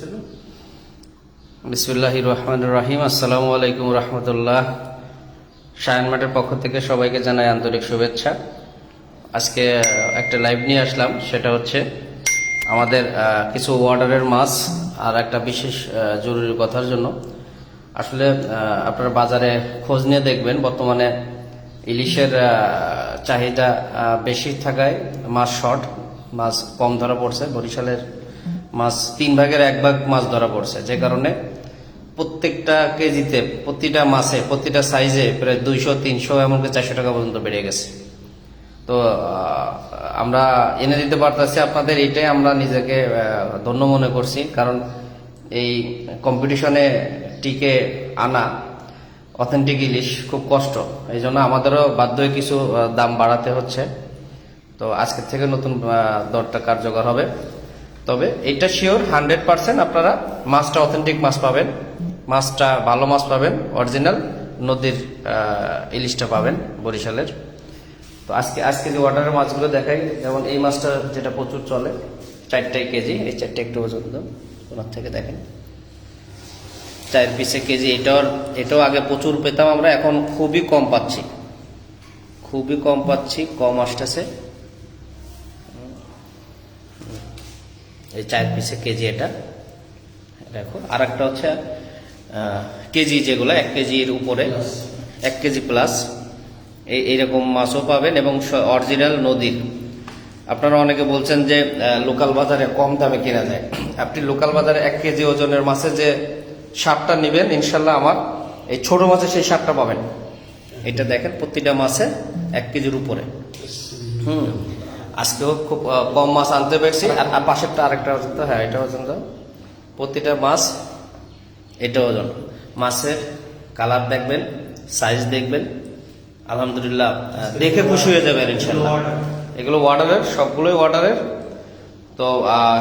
ছিল বিসমুল্লাহ রহমান রাহিম আসসালামু আলাইকুম রহমতুল্লাহ। সায়ন মাঠের পক্ষ থেকে সবাইকে জানাই আন্তরিক শুভেচ্ছা। আজকে একটা লাইভ নিয়ে আসলাম। সেটা হচ্ছে আমাদের কিছু অর্ডারের মাছ আর একটা বিশেষ জরুরি কথার জন্য। আসলে আপনারা বাজারে খোঁজ নিয়ে দেখবেন, বর্তমানে ইলিশের চাহিদা বেশি থাকায় মাছ শর্ট মাছ কম ধরা পড়ছে। বরিশালের মাছ, তিন ভাগের এক ভাগ মাছ ধরা পড়ছে। যে কারণে প্রত্যেকটা কেজিতে প্রতিটা মাছে, প্রতিটা সাইজে প্রায় দুইশো, তিনশো, এমনকি চারশো টাকা পর্যন্ত বেড়ে গেছে। তো আমরা এনে দিতে পারতেছি, আপনাদের এটাই আমরা নিজেকে ধন্য মনে করছি। কারণ এই কম্পিটিশনে টিকে আনা অথেন্টিক ইলিশ খুব কষ্ট। এই জন্য আমাদেরও বাধ্য হয়ে কিছু দাম বাড়াতে হচ্ছে। তো আজকের থেকে নতুন দরটা কার্যকর হবে। তবে এটা শিওর হান্ড্রেড পার্সেন্ট আপনারা মাছটা অথেন্টিক মাছ পাবেন। মাছটা ভালো মাছ পাবেন অরিজিনাল নদীর ইলিশটা পাবেন বরিশালের। তো আজকে আজকে যে অর্ডারের মাছগুলো দেখাই, যেমন এই মাছটা যেটা প্রচুর চলে চারটাই কেজি, এই চারটে একটু ওজন ওনার থেকে দেখেন। চার পিসে কেজি, এটাও এটাও আগে প্রচুর পেতাম আমরা, এখন খুবই কম পাচ্ছি। খুবই কম পাচ্ছি, কম আসতেছে। এই চার পিসে কেজি এটা। দেখো আর একটা হচ্ছে কেজি যেগুলো এক কেজির উপরে এক কেজি প্লাস এই এইরকম মাছও পাবেন এবং অরিজিনাল নদীর। আপনারা অনেকে বলছেন যে লোকাল বাজারে কম দামে কেনা যায়। আপনি লোকাল বাজারে এক কেজি ওজনের মাছে যে সারটা নেবেন ইনশাল্লাহ আমার এই ছোট মাছে সেই সারটা পাবেন। এটা দেখেন প্রতিটা মাছে এক কেজির উপরে। হুম। আজকেও খুব কম মাছ আনতে পেরেছি। আর পাশেরটা আরেকটা ওজন তো হ্যাঁ এটা ওজন তো প্রতিটা মাছ এটা ওজন। মাছের কালার দেখবেন সাইজ দেখবেন। আলহামদুলিল্লাহ দেখে খুশি হয়ে যাবেন ইনশাল্লাহ এগুলো অর্ডারের সবগুলোই অর্ডারের তো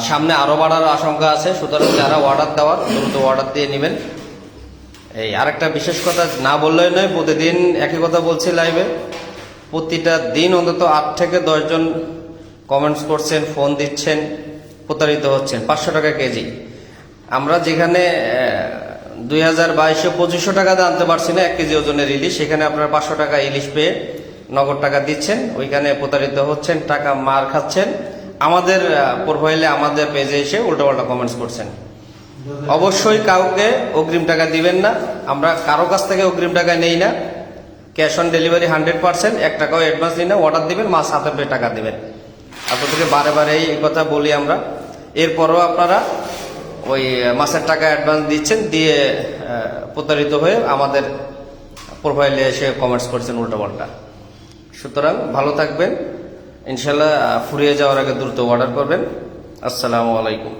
সামনে আরও বাড়ার আশঙ্কা আছে, সুতরাং যারা অর্ডার দেওয়ার, দ্রুত অর্ডার দিয়ে নেবেন। এই আরেকটা বিশেষ কথা, না বললেই নয়, প্রতিদিন একই কথা বলছি লাইভে প্রতিটা দিন অন্তত আট থেকে দশজন কমেন্টস করছেন ফোন দিচ্ছেন, প্রতারিত হচ্ছেন। পাঁচশো টাকা কেজি। আমরা যেখানে দুই হাজার বাইশশো পঁচিশশো টাকা দিয়ে আনতে পারছি না, এক কেজি ওজনের ইলিশ, সেখানে আপনারা পাঁচশো টাকা ইলিশ পেয়ে নগদ টাকা দিচ্ছেন। ওইখানে প্রতারিত হচ্ছেন, টাকা মার খাচ্ছেন। আমাদের প্রোফাইলে আমাদের পেজে এসে উল্টোপাল্টা কমেন্টস করছেন। অবশ্যই কাউকে অগ্রিম টাকা দিবেন না। আমরা কারও কাছ থেকে অগ্রিম টাকা নেই না। Cash on delivery hundred percent এক টাকাও অ্যাডভান্স নিই না। অর্ডার দিবেন, মাস হাতে পেয়ে টাকা দিবেন। আপনাদেরকে বারে বারে এই কথা বলি আমরা। এরপরও আপনারা ওই মাসের টাকা অ্যাডভান্স দিচ্ছেন, দিয়ে প্রতারিত হয়ে আমাদের প্রোফাইলে এসে কমেন্টস করছেন উল্টোপাল্টা। সুতরাং ভালো থাকবেন। ইনশাল্লাহ ফুরিয়ে যাওয়ার আগে দ্রুত অর্ডার করবেন। আসসালামু আলাইকুম।